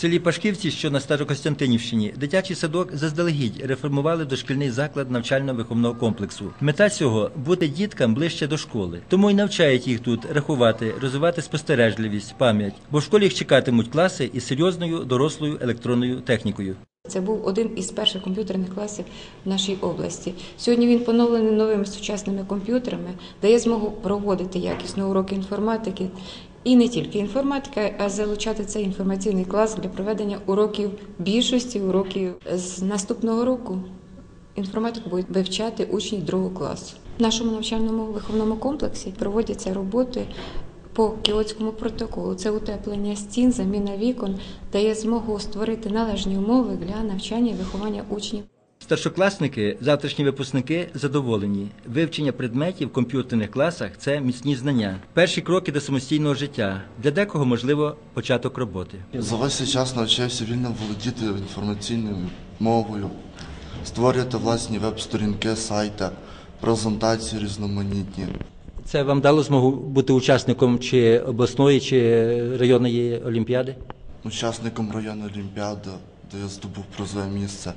селі Пашківці, що на Старокостянтинівщині, дитячий садок заздалегідь реформували дошкільний заклад навчально-виховного комплексу. Мета цього бути діткам ближче до школи. Тому й навчають їх тут рахувати, розвивати спостережливість, пам'ять, бо в школі їх чекатимуть класи із серйозною дорослою електронною технікою. Це був один із перших комп'ютерних класів в нашій області. Сьогодні він поновлений новими сучасними комп'ютерами, дає змогу проводити якісно уроки інформатики. І не тільки інформатика, а залучати цей інформаційний клас для проведення уроків більшості уроків з наступного року. Інформатику будуть вивчати учні другого класу. В нашому навчальному виховному комплексі проводяться роботи по кіотському протоколу. Це утеплення стін, заміна вікон, дає змогу створити належні умови для навчання і виховання учнів. Старшокласники, завтрашні випускники задоволені. Вивчення предметів в комп'ютерних класах це міцні знання. Перші кроки до самостійного життя. Для декого можливо початок роботи. За весь цей час навчився вільно володіти інформаційною мовою, створювати власні веб-сторінки, сайти, презентації різноманітні. Це вам дало змогу бути учасником чи обласної, чи районної олімпіади? Учасником районної олімпіади, де я здобув призове місце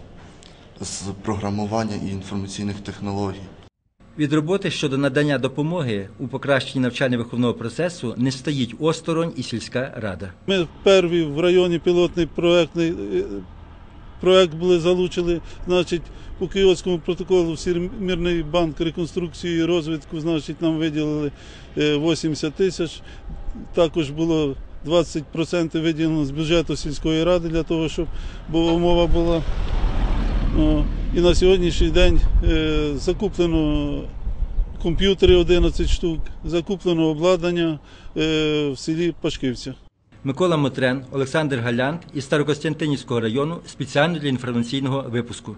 з програмування і інформаційних технологій. Від роботи щодо надання допомоги у покращенні навчально-виховного процесу не стоїть осторонь і сільська рада. Ми перві в районі пілотний проектний е, проект були залучили, значить, по Київському протоколу Всемірний банк реконструкції і розвитку, значить, нам виділили е, 80 тисяч. Також було 20% виділено з бюджету сільської ради для того, щоб була умова була. О, І на сьогоднішній день е, закуплено комп'ютери 11 штук, закуплено обладнання е, в селі Пашківця. Микола Мотрен, Олександр Галян із Старокостянтинівського району спеціально для інформаційного випуску.